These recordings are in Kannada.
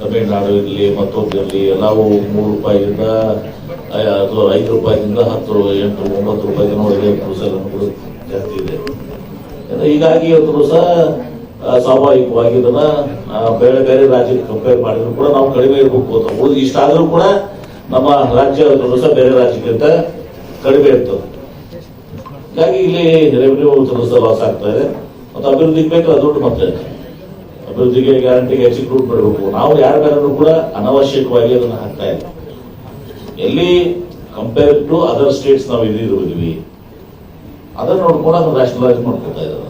ತಮಿಳುನಾಡು ಇರಲಿ ಮತ್ತೊಂದು ಇರಲಿ ನಾವು ಮೂರು ರೂಪಾಯಿಯಿಂದ ಅದು ಐದು ರೂಪಾಯಿದಿಂದ ಹತ್ತು ಎಂಟು ಒಂಬತ್ತು ರೂಪಾಯಿ ನೋಡಿದೆ ದಿವಸಗಳು ಜಾಸ್ತಿ ಇದೆ. ಹೀಗಾಗಿ ಇವತ್ತು ಸಹ ಸ್ವಾಭಾವಿಕವಾಗಿ ಇದನ್ನ ಬೇರೆ ಬೇರೆ ರಾಜ್ಯಕ್ಕೆ ಕಂಪೇರ್ ಮಾಡಿದ್ರು ಕೂಡ ನಾವು ಕಡಿಮೆ ಇರಬೇಕು ಅಂತ ಉಳಿದು ಇಷ್ಟಾದರೂ ಕೂಡ ನಮ್ಮ ರಾಜ್ಯ ಸಹ ಬೇರೆ ರಾಜ್ಯಕ್ಕಿಂತ ಕಡಿಮೆ ಇರ್ತದೆ ಹೀಗಾಗಿ ಇಲ್ಲಿ ರೆವಿನ್ಯೂ ಸಹ ಲಾಸ್ ಆಗ್ತಾ ಇದೆ. ಮತ್ತು ಅಭಿವೃದ್ಧಿಗೆ ಬೇಕಾದ ದುಡ್ಡು ಮತ್ತೆ. ಅಭಿವೃದ್ಧಿಗೆ ಗ್ಯಾರಂಟಿಗೆ ದುಡ್ಡು ಬಿಡಬೇಕು. ನಾವು ಯಾರ ಕೂಡ ಅನವಶ್ಯಕವಾಗಿ ಅದನ್ನು ಹಾಕ್ತಾ ಇಲ್ಲ. ಎಲ್ಲಿ ಕಂಪೇರ್ ಟು ಅದರ್ ಸ್ಟೇಟ್ಸ್ ನಾವು ಇದಿರುವುದಿವಿ ಅದನ್ನ ನೋಡ್ಕೊಂಡು ಅದನ್ನ ನ್ಯಾಷನಲೈಸ್ ಮಾಡ್ಕೊತಾ ಇದ್ದಾರೆ.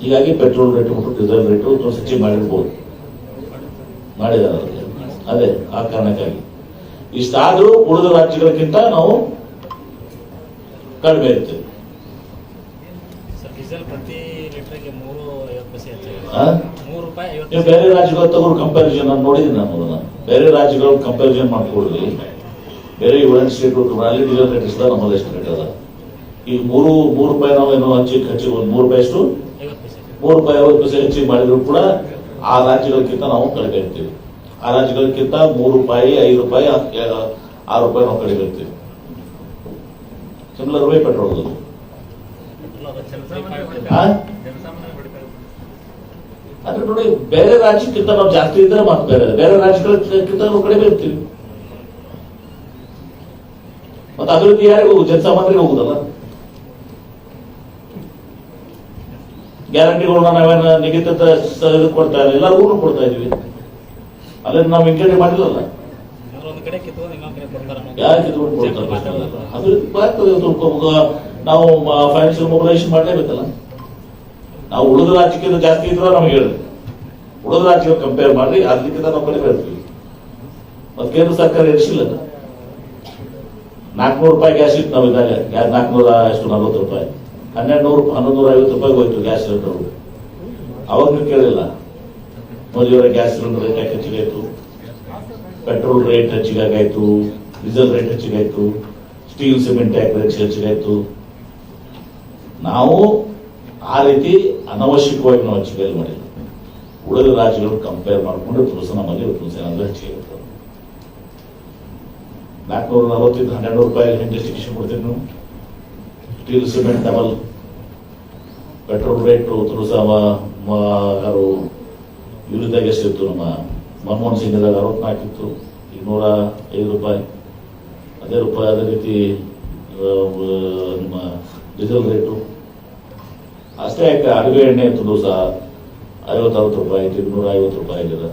ಹೀಗಾಗಿ ಪೆಟ್ರೋಲ್ ರೇಟ್ ಮತ್ತು ಡೀಸೆಲ್ ರೇಟು ಹೆಚ್ಚಿಗೆ ಮಾಡಿರ್ಬೋದು. ಮಾಡಿದ್ದಾರೆ ಅದೇ, ಆ ಕಾರಣಕ್ಕಾಗಿ. ಇಷ್ಟಾದರೂ ಉಳಿದ ರಾಜ್ಯಗಳಕ್ಕಿಂತ ನಾವು ಕಡಿಮೆ ಇರ್ತೀವಿ ಸರ್ ಡೀಸೆಲ್ ಪ್ರತಿ ಲೀಟರ್ಗೆ ಮೂರು ಐವತ್ತು ಪೈಸೆ ಹೆಚ್ಚಾಗಿದೆ ಆ? ಮೂರು ರೂಪಾಯಿ ಐವತ್ತು ನೀವು ಬೇರೆ ರಾಜ್ಯಗಳ ತಗೊಂಡು ಕಂಪ್ಯಾರಿಸನ್ ನಾನು ನೋಡಿದ್ದೀನಿ ನಾನು ಅದನ್ನ ಬೇರೆ ರಾಜ್ಯಗಳ ಕಂಪ್ಯಾರಿಸನ್ ಮಾಡ್ಕೊಳ್ಳಿ. ಬೇರೆ ಯುನೈಟೆಡ್ ಸ್ಟೇಟ್ ಡೀಸೆಲ್ ರೇಟ್ ಇಷ್ಟ ನಮ್ಮ ಎಷ್ಟು ರೇಟ್ ಅದ ಈಗ ಮೂರು ಮೂರು ರೂಪಾಯಿ ನಾವು ಏನೋ ಹಂಚಿಗೆ ಖರ್ಚು ಒಂದು ಮೂರು ರೂಪಾಯಿ ಎಷ್ಟು? ಮೂರು ರೂಪಾಯಿ ಐವತ್ತು ಪೈಸೆ ಹೆಚ್ಚಿಗೆ ಮಾಡಿದ್ರು ಕೂಡ ಆ ರಾಜ್ಯಗಳಕ್ಕಿಂತ ನಾವು ಕಡಿಮೆ ಇರ್ತೀವಿ. ಆ ರಾಜ್ಯಗಳಕ್ಕಿಂತ ಮೂರು ರೂಪಾಯಿ ಐದು ರೂಪಾಯಿ ಆರು ರೂಪಾಯಿ ನಾವು ಕಡಿಮೆ ಇರ್ತೀವಿ. ಸಿಮಿಲರ್ ವೇ ಪೆಟ್ರೋಲ್ ಪೆಟ್ರೋಲ್ ಅದು ಜನಸಾಮಾನ್ಯ ಆ? ಜನಸಾಮಾನ್ಯ ಬಡಕ ಅಂದ್ರೆ ನೋಡಿ ಬೇರೆ ರಾಜ್ಯಕ್ಕಿಂತ ನಾವು ಜಾಸ್ತಿ ಇದ್ರೆ ಮತ್ತೆ ಬೇರೆ ಬೇರೆ ರಾಜ್ಯಗಳಕ್ಕಿಂತ ನಾವು ಕಡಿಮೆ ಇರ್ತೀವಿ. ಮತ್ತೆ ಅಭಿವೃದ್ಧಿ ಯಾರಿಗೆ ಹೋಗುದು? ಜನಸಾಮಾನ್ಯರಿಗೆ ಹೋಗುದಲ್ಲ? ಗ್ಯಾರಂಟಿಗಳನ್ನ ನಾವೇನ ನಿಗದಿತ ಕೊಡ್ತಾ ಇಲ್ಲ, ಎಲ್ಲರಿಗೂ ಕೊಡ್ತಾ ಇದೀವಿ ಅದನ್ನ ನಾವು ಇಂಕೇಟ್ ಮಾಡಿಲ್ಲಲ್ಲ. ಯಾರು ಕಿತ್ಕೊಂಡು ಅಭಿವೃದ್ಧಿ ನಾವು ಫೈನಾನ್ಷಿಯಲ್ ಮೊಬಿಲೈಸೇಷನ್ ಮಾಡಲೇಬೇಕಲ್ಲ? ನಾವು ಉಳಿದ ರಾಜ್ಯಕ್ಕಿಂತ ಜಾಸ್ತಿ ಇದ್ರೆ ನಮಗೆ ಹೇಳಿ ಉಳಿದ ರಾಜ್ಯಕ್ಕೆ ಕಂಪೇರ್ ಮಾಡಿ ಅದಕ್ಕಿಂತ ನಾವು ಕಡಿಮೆ ಇರ್ತೀವಿ ಮತ್ತೆ ಕೇಂದ್ರ ಸರ್ಕಾರ ಎಷ್ಟಿಲ್ಲ ನಾಲ್ಕುನೂರು ರೂಪಾಯಿ ಗ್ಯಾಸ್ ಇತ್ತು ನಾವು ಇದ್ದಾಗ ಗ್ಯಾಸ್ ನಾಲ್ಕುನೂರ ಎಷ್ಟು, ನಲ್ವತ್ತು ರೂಪಾಯಿ. ಹನ್ನೆರಡು ನೂರು ಹನ್ನೊಂದು ನೂರ ಐವತ್ತು ರೂಪಾಯಿ ಹೋಯ್ತು ಗ್ಯಾಸ್ ಸಿಲಿಂಡರ್ ಅವಾಗ ನೀವು ಕೇಳಿಲ್ಲ. ಮೋದಿಯವರ ಗ್ಯಾಸ್ ಸಿಲಿಂಡರ್ ರೇಟ್ ಯಾಕೆ ಹೆಚ್ಚಿಗಾಯ್ತು ಪೆಟ್ರೋಲ್ ರೇಟ್ ಹೆಚ್ಚಿಗಾಗಾಯ್ತು ಡೀಸೆಲ್ ರೇಟ್ ಹೆಚ್ಚಿಗಾಯ್ತು ಸ್ಟೀಲ್ ಸಿಮೆಂಟ್ ಯಾಕೆ ರೇಟ್ ಹೆಚ್ಚಿಗಾಯ್ತು ನಾವು ರೀತಿ ಅನವಶ್ಯಕವಾಗಿ ನಾವು ಹೆಚ್ಚಿಗೆ ಮಾಡಿಲ್ಲ ಉಳಿದ ರಾಜ್ಯಗಳು ಕಂಪೇರ್ ಮಾಡಿಕೊಂಡು ತುಳಸ ನಮ್ಮಲ್ಲಿ ತುಳಸಿ ಅಂದ್ರೆ ಹೆಚ್ಚಿಗೆ ಇರ್ತದೆ. ನಾಲ್ಕುನೂರ ನಲವತ್ತಿಂದ ಹನ್ನೆರಡು ರೂಪಾಯಿ ಹೆಂಗೆ ಶಿಕ್ಷೆ ಕೊಡ್ತೀವಿ steel cement double petrol rate ತುಳಸ ಯಾರು ಇವರಿದ್ದಾಗ ಎಷ್ಟಿತ್ತು ನಮ್ಮ ಮನಮೋಹನ್ ಸಿಂಗ್ ಇದ್ದಾಗ ಅರವತ್ನಾಲ್ಕು ಇತ್ತು ಈಗ ನೂರ ಐದು ರೂಪಾಯಿ. ಅದೇ ರೂಪಾಯಿ ಅದೇ ರೀತಿ ಆ, ನಿಮ್ಮ ಡೀಸೆಲ್ ರೇಟು ಅಷ್ಟೇ ಯಾಕೆ ಅಡುಗೆ ಎಣ್ಣೆ ತುಳು ಸಹ ಐವತ್ತು ರೂಪಾಯಿ ಐತಿ ನೂರ ಐವತ್ತು ರೂಪಾಯಿ ಆಗಿದೆ